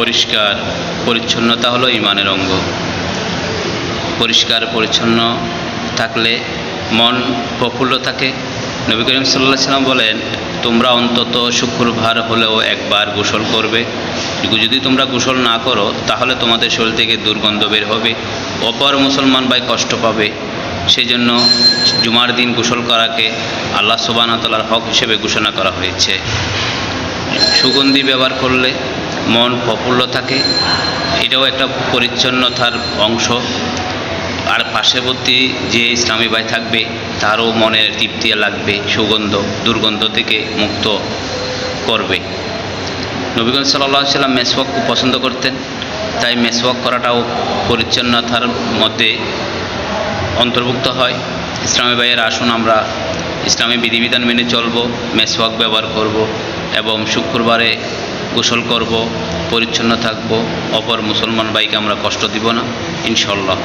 পরিষ্কার, পরিচ্ছন্নতা হলো ইমানের অঙ্গ। পরিষ্কার, পরিচ্ছন্ন থাকলে মন প্রফুল্ল থাকে। নবী করিম সাল্লাহ সাল্লাম বলেন, তোমরা অন্তত শুক্রবার হলেও একবার গোসল করবে। যদি তোমরা গোসল না করো, তাহলে তোমাদের শরীর থেকে দুর্গন্ধ বের হবে। অপর মুসলমান ভাই কষ্ট পাবে। সেই জন্য জুমার দিন গোসল করাকে আল্লাহ সুবাহতালার হক হিসেবে ঘোষণা করা হয়েছে। সুগন্ধি ব্যবহার করলে মন প্রফুল্ল থাকে। এটাও একটা পরিচ্ছন্নতার অংশ। আর পার্শ্ববর্তী যে ইসলামী ভাই থাকবে, তারও মনের তৃপ্তি লাগবে, সুগন্ধ, দুর্গন্ধ থেকে মুক্ত করবে। নবীগঞ্জ সাল্লাহ সাল্লাম মেসওয়াক খুব পছন্দ করতেন। তাই মেসওয়াক করাটাও পরিচ্ছন্নতার মধ্যে অন্তর্ভুক্ত হয়। ইসলামী ভাইয়ের আসুন, আমরা ইসলামী বিধিবিধান মেনে চলব, মেসওয়াক ব্যবহার করব এবং শুক্রবারে গোসল করব পরিচ্ছন্ন থাকব অপর মুসলমান ভাইকে আমরা কষ্ট দিব না ইনশাল্লাহ